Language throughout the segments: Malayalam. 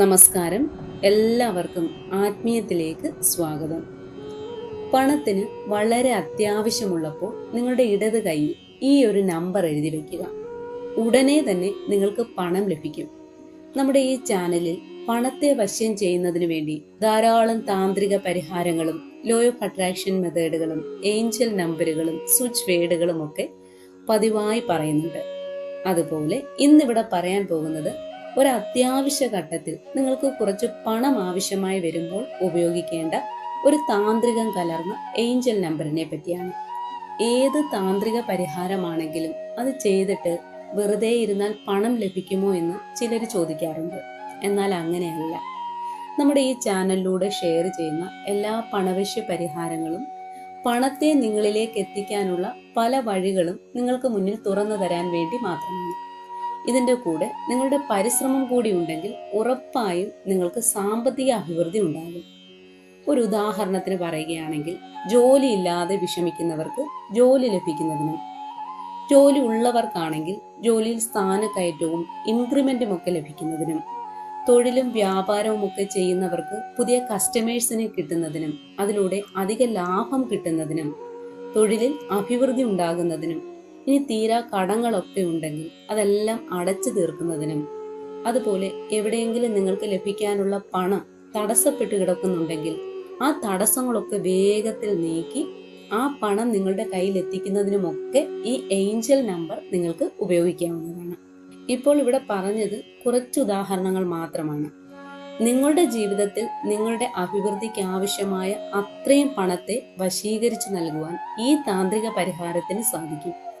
നമസ്കാരം. എല്ലാവർക്കും ആത്മീയത്തിലേക്ക് സ്വാഗതം. പണത്തിന് വളരെ അത്യാവശ്യമുള്ളപ്പോൾ നിങ്ങളുടെ ഇടത് കൈയിൽ ഈ ഒരു നമ്പർ എഴുതി വെക്കുക. ഉടനെ തന്നെ നിങ്ങൾക്ക് പണം ലഭിക്കും. നമ്മുടെ ഈ ചാനലിൽ പണത്തെ വശ്യം ചെയ്യുന്നതിന് വേണ്ടി ധാരാളം താന്ത്രിക പരിഹാരങ്ങളും ലോ ഓഫ് അട്രാക്ഷൻ മെത്തേഡുകളും ഏഞ്ചൽ നമ്പറുകളും സ്വിച്ച് വേഡുകളും ഒക്കെ പതിവായി പറയുന്നുണ്ട്. അതുപോലെ ഇന്നിവിടെ പറയാൻ പോകുന്നത് ഒരു അത്യാവശ്യ ഘട്ടത്തിൽ നിങ്ങൾക്ക് കുറച്ച് പണം ആവശ്യമായി വരുമ്പോൾ ഉപയോഗിക്കേണ്ട ഒരു താന്ത്രികം കലർന്ന ഏഞ്ചൽ നമ്പറിനെ പറ്റിയാണ്. ഏത് താന്ത്രിക പരിഹാരമാണെങ്കിലും അത് ചെയ്തിട്ട് വെറുതെ ഇരുന്നാൽ പണം ലഭിക്കുമോ എന്ന് ചിലർ ചോദിക്കാറുണ്ട്. എന്നാൽ അങ്ങനെയല്ല. നമ്മുടെ ഈ ചാനലിലൂടെ ഷെയർ ചെയ്യുന്ന എല്ലാ പണവശ്യ പരിഹാരങ്ങളും പണത്തെ നിങ്ങളിലേക്ക് എത്തിക്കാനുള്ള പല വഴികളും നിങ്ങൾക്ക് മുന്നിൽ തുറന്നു തരാൻ വേണ്ടി മാത്രമാണ്. ഇതിന്റെ കൂടെ നിങ്ങളുടെ പരിശ്രമം കൂടി ഉണ്ടെങ്കിൽ ഉറപ്പായും നിങ്ങൾക്ക് സാമ്പത്തിക അഭിവൃദ്ധി ഉണ്ടാകും. ഒരു ഉദാഹരണത്തിന് പറയുകയാണെങ്കിൽ ജോലി ഇല്ലാതെ വിഷമിക്കുന്നവർക്ക് ജോലി ലഭിക്കുന്നതിനും ജോലി ഉള്ളവർക്കാണെങ്കിൽ ജോലിയിൽ സ്ഥാനക്കയറ്റവും ഇൻക്രിമെന്റും ഒക്കെ ലഭിക്കുന്നതിനും തൊഴിലും വ്യാപാരവും ഒക്കെ ചെയ്യുന്നവർക്ക് പുതിയ കസ്റ്റമേഴ്സിനെ കിട്ടുന്നതിനും അതിലൂടെ അധിക ലാഭം കിട്ടുന്നതിനും തൊഴിലിൽ അഭിവൃദ്ധി ഉണ്ടാകുന്നതിനും ഇനി തീരാ കടങ്ങളൊക്കെ ഉണ്ടെങ്കിൽ അതെല്ലാം അടച്ചു തീർക്കുന്നതിനും അതുപോലെ എവിടെയെങ്കിലും നിങ്ങൾക്ക് ലഭിക്കാനുള്ള പണം തടസ്സപ്പെട്ട് കിടക്കുന്നുണ്ടെങ്കിൽ ആ തടസ്സങ്ങളൊക്കെ വേഗത്തിൽ നീക്കി ആ പണം നിങ്ങളുടെ കയ്യിൽ എത്തിക്കുന്നതിനുമൊക്കെ ഈ ഏഞ്ചൽ നമ്പർ നിങ്ങൾക്ക് ഉപയോഗിക്കാവുന്നതാണ്. ഇപ്പോൾ ഇവിടെ പറഞ്ഞത് കുറച്ച് ഉദാഹരണങ്ങൾ മാത്രമാണ്. നിങ്ങളുടെ ജീവിതത്തിൽ നിങ്ങളുടെ അഭിവൃദ്ധിക്ക് ആവശ്യമായ അത്രയും പണത്തെ വശീകരിച്ചു നൽകുവാൻ ഈ താന്ത്രിക പരിഹാരത്തിന് സാധിക്കും.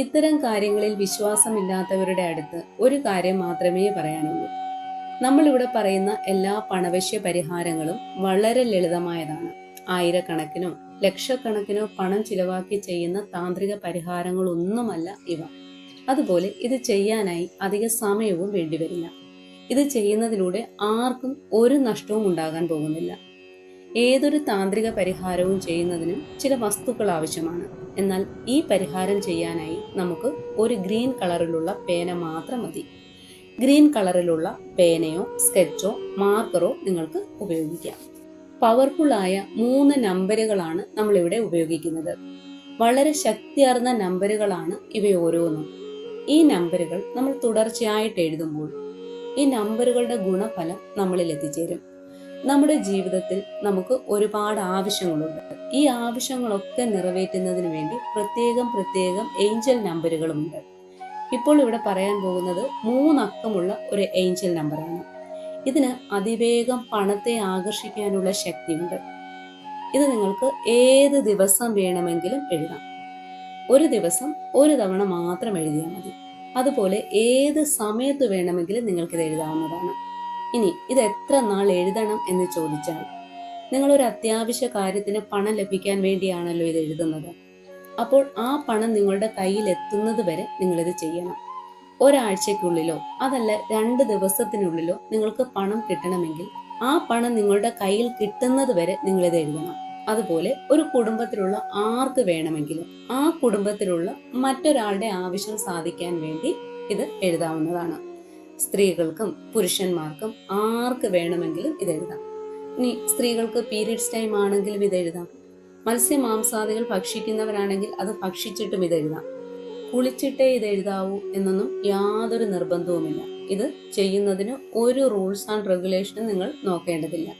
ഇത്തരം കാര്യങ്ങളിൽ വിശ്വാസമില്ലാത്തവരുടെ അടുത്ത് ഒരു കാര്യം മാത്രമേ പറയാനുള്ളൂ. നമ്മളിവിടെ പറയുന്ന എല്ലാ പണവശ്യ പരിഹാരങ്ങളും വളരെ ലളിതമായതാണ്. ആയിരക്കണക്കിനോ ലക്ഷക്കണക്കിനോ പണം ചിലവാക്കി ചെയ്യുന്ന താന്ത്രിക പരിഹാരങ്ങളൊന്നുമല്ല ഇവ. അതുപോലെ ഇത് ചെയ്യാനായി അധിക സമയവും വേണ്ടിവരില്ല. ഇത് ചെയ്യുന്നതിലൂടെ ആർക്കും ഒരു നഷ്ടവും ഉണ്ടാകാൻ പോകുന്നില്ല. ഏതൊരു താന്ത്രിക പരിഹാരവും ചെയ്യുന്നതിന് ചില വസ്തുക്കൾ ആവശ്യമാണ്. എന്നാൽ ഈ പരിഹാരം ചെയ്യാനായി നമുക്ക് ഒരു ഗ്രീൻ കളറിലുള്ള പേന മാത്രം മതി. ഗ്രീൻ കളറിലുള്ള പേനയോ സ്കെച്ചോ മാർക്കറോ നിങ്ങൾക്ക് ഉപയോഗിക്കാം. പവർഫുള്ളായ മൂന്ന് നമ്പറുകളാണ് നമ്മളിവിടെ ഉപയോഗിക്കുന്നത്. വളരെ ശക്തിയാർന്ന നമ്പറുകളാണ് ഇവ ഓരോന്നും. ഈ നമ്പറുകൾ നമ്മൾ തുടർച്ചയായിട്ട് എഴുതുമ്പോൾ ഈ നമ്പറുകളുടെ ഗുണഫലം നമ്മളിൽ എത്തിച്ചേരും. നമ്മുടെ ജീവിതത്തിൽ നമുക്ക് ഒരുപാട് ആവശ്യങ്ങളുണ്ട്. ഈ ആവശ്യങ്ങളൊക്കെ നിറവേറ്റുന്നതിന് വേണ്ടി പ്രത്യേകം പ്രത്യേകം ഏഞ്ചൽ നമ്പറുകളുമുണ്ട് ഇപ്പോൾ ഇവിടെ പറയാൻ പോകുന്നത് മൂന്നക്കമുള്ള ഒരു ഏഞ്ചൽ നമ്പറാണ്. ഇതിന് അതിവേഗം പണത്തെ ആകർഷിക്കാനുള്ള ശക്തിയുണ്ട്. ഇത് നിങ്ങൾക്ക് ഏത് ദിവസം വേണമെങ്കിലും എഴുതാം. ഒരു ദിവസം ഒരു തവണ മാത്രം എഴുതിയാൽ മതി. അതുപോലെ ഏത് സമയത്ത് വേണമെങ്കിലും നിങ്ങൾക്കിത് എഴുതാവുന്നതാണ്. ഇനി ഇത് എത്ര നാൾ എഴുതണം എന്ന് ചോദിച്ചാൽ നിങ്ങൾ ഒരു അത്യാവശ്യ കാര്യത്തിന് പണം ലഭിക്കാൻ വേണ്ടിയാണല്ലോ ഇത് എഴുതുന്നത്. അപ്പോൾ ആ പണം നിങ്ങളുടെ കയ്യിൽ എത്തുന്നത് വരെ നിങ്ങളിത് ചെയ്യണം. ഒരാഴ്ചക്കുള്ളിലോ അതല്ല രണ്ട് ദിവസത്തിനുള്ളിലോ നിങ്ങൾക്ക് പണം കിട്ടണമെങ്കിൽ ആ പണം നിങ്ങളുടെ കയ്യിൽ കിട്ടുന്നത് വരെ നിങ്ങളിത് എഴുതണം. അതുപോലെ ഒരു കുടുംബത്തിലുള്ള ആർക്ക് വേണമെങ്കിലും ആ കുടുംബത്തിലുള്ള മറ്റൊരാളുടെ ആവശ്യം സാധിക്കാൻ വേണ്ടി ഇത് എഴുതാവുന്നതാണ്. സ്ത്രീകൾക്കും പുരുഷന്മാർക്കും ആർക്ക് വേണമെങ്കിലും ഇതെഴുതാം ഇനി സ്ത്രീകൾക്ക് പീരീഡ്സ് ടൈം ആണെങ്കിലും ഇതെഴുതാം മത്സ്യമാംസാദികൾ ഭക്ഷിക്കുന്നവരാണെങ്കിൽ അത് ഭക്ഷിച്ചിട്ടും ഇത് എഴുതാം. കുളിച്ചിട്ടേ ഇത് എഴുതാവൂ എന്നൊന്നും യാതൊരു നിർബന്ധവുമില്ല. ഇത് ചെയ്യുന്നതിന് ഒരു റൂൾസ് ആൻഡ് റെഗുലേഷനും നിങ്ങൾ നോക്കേണ്ടതില്ല.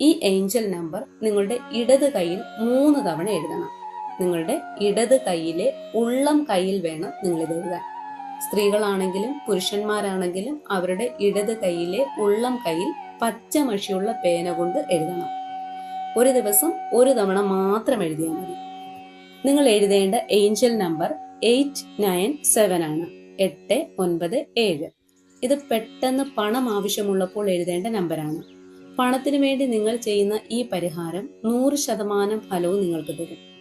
ഈ ഏഞ്ചൽ നമ്പർ നിങ്ങളുടെ ഇടത് കൈയിൽ മൂന്ന് തവണ എഴുതണം. നിങ്ങളുടെ ഇടത് കൈയിലെ ഉള്ളം കൈയിൽ വേണം നിങ്ങൾ ഇത് എഴുതാൻ. സ്ത്രീകളാണെങ്കിലും പുരുഷന്മാരാണെങ്കിലും അവരുടെ ഇടത് കൈയിലെ ഉള്ളം കൈയിൽ പച്ച മഷിയുള്ള പേന കൊണ്ട് എഴുതണം. ഒരു ദിവസം ഒരു തവണ മാത്രം എഴുതിയാൽ മതി. നിങ്ങൾ എഴുതേണ്ട angel number eight nine seven ആണ്. എട്ട് ഒൻപത് ഏഴ്. ഇത് പെട്ടെന്ന് പണം ആവശ്യമുള്ളപ്പോൾ എഴുതേണ്ട നമ്പറാണ് പണത്തിനു വേണ്ടി നിങ്ങൾ ചെയ്യുന്ന ഈ പരിഹാരം നൂറ് ശതമാനം ഫലവും നിങ്ങൾക്ക് തരും.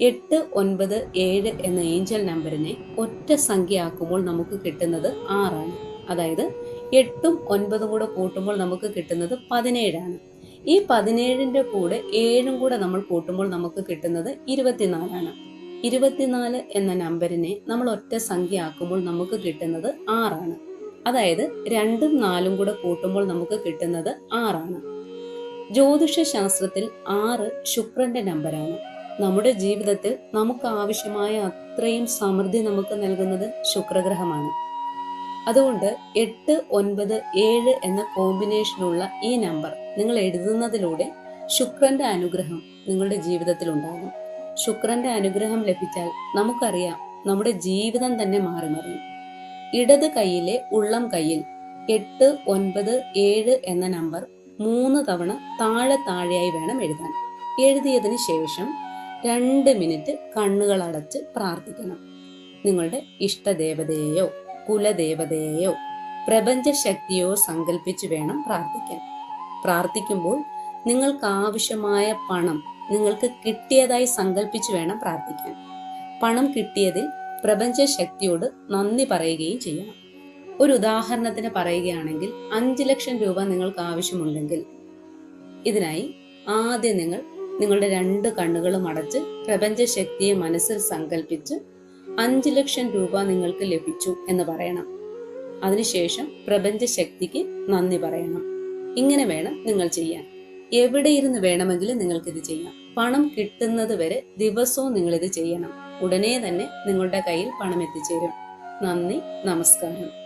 എട്ട് ഒൻപത് ഏഴ് എന്ന ഏഞ്ചൽ നമ്പറിനെ ഒറ്റ സംഖ്യയാക്കുമ്പോൾ നമുക്ക് കിട്ടുന്നത് ആറാണ്. അതായത് എട്ടും ഒൻപതും കൂടെ കൂട്ടുമ്പോൾ നമുക്ക് കിട്ടുന്നത് പതിനേഴാണ്. ഈ പതിനേഴിന്റെ കൂടെ ഏഴും കൂടെ നമ്മൾ കൂട്ടുമ്പോൾ നമുക്ക് കിട്ടുന്നത് ഇരുപത്തിനാലാണ്. ഇരുപത്തിനാല് എന്ന നമ്പറിനെ നമ്മൾ ഒറ്റ സംഖ്യ ആക്കുമ്പോൾ നമുക്ക് കിട്ടുന്നത് ആറാണ്. അതായത് രണ്ടും നാലും കൂടെ കൂട്ടുമ്പോൾ നമുക്ക് കിട്ടുന്നത് ആറാണ്. ജ്യോതിഷ ശാസ്ത്രത്തിൽ ആറ് ശുക്രന്റെ നമ്പറാണ്. നമ്മുടെ ജീവിതത്തിൽ നമുക്ക് ആവശ്യമായ അത്രയും സമൃദ്ധി നമുക്ക് നൽകുന്നത് ശുക്രഗ്രഹമാണ്. അതുകൊണ്ട് എട്ട് ഒൻപത് ഏഴ് എന്ന കോമ്പിനേഷനുള്ള ഈ നമ്പർ നിങ്ങൾ എഴുതുന്നതിലൂടെ ശുക്രന്റെ അനുഗ്രഹം നിങ്ങളുടെ ജീവിതത്തിൽ ഉണ്ടാകും. ശുക്രന്റെ അനുഗ്രഹം ലഭിച്ചാൽ നമുക്കറിയാം നമ്മുടെ ജീവിതം തന്നെ മാറി മറിയും ഇടത് കൈയിലെ ഉള്ളം കൈയിൽ എട്ട് ഒൻപത് ഏഴ് എന്ന നമ്പർ മൂന്ന് തവണ താഴെ താഴെയായി വേണം എഴുതാൻ. എഴുതിയതിന് ശേഷം രണ്ട് മിനിറ്റ് കണ്ണുകൾ അടച്ച് പ്രാർത്ഥിക്കണം. നിങ്ങളുടെ ഇഷ്ടദേവതയെയോ കുലദേവതയെയോ പ്രപഞ്ച ശക്തിയോ സങ്കല്പിച്ച് വേണം പ്രാർത്ഥിക്കാൻ. പ്രാർത്ഥിക്കുമ്പോൾ നിങ്ങൾക്ക് ആവശ്യമായ പണം നിങ്ങൾക്ക് കിട്ടിയതായി സങ്കല്പിച്ച് വേണം പ്രാർത്ഥിക്കാൻ. പണം കിട്ടിയതിൽ പ്രപഞ്ച ശക്തിയോട് നന്ദി പറയുകയും ചെയ്യണം. ഒരു ഉദാഹരണത്തിന് പറയുകയാണെങ്കിൽ അഞ്ച് ലക്ഷം രൂപ നിങ്ങൾക്ക് ആവശ്യമുണ്ടെങ്കിൽ ഇതിനായി ആദ്യം നിങ്ങൾ നിങ്ങളുടെ രണ്ട് കണ്ണുകളും അടച്ച് പ്രപഞ്ചശക്തിയെ മനസ്സിൽ സങ്കല്പിച്ച് അഞ്ച് ലക്ഷം രൂപ നിങ്ങൾക്ക് ലഭിച്ചു എന്ന് പറയണം. അതിനുശേഷം പ്രപഞ്ചശക്തിക്ക് നന്ദി പറയണം. ഇങ്ങനെ വേണം നിങ്ങൾ ചെയ്യാൻ. എവിടെ ഇരുന്ന് വേണമെങ്കിലും ഇത് ചെയ്യാം. പണം കിട്ടുന്നത് വരെ ദിവസവും നിങ്ങൾ ഇത് ചെയ്യണം. ഉടനെ തന്നെ നിങ്ങളുടെ കയ്യിൽ പണം എത്തിച്ചേരും. നന്ദി നമസ്കാരം.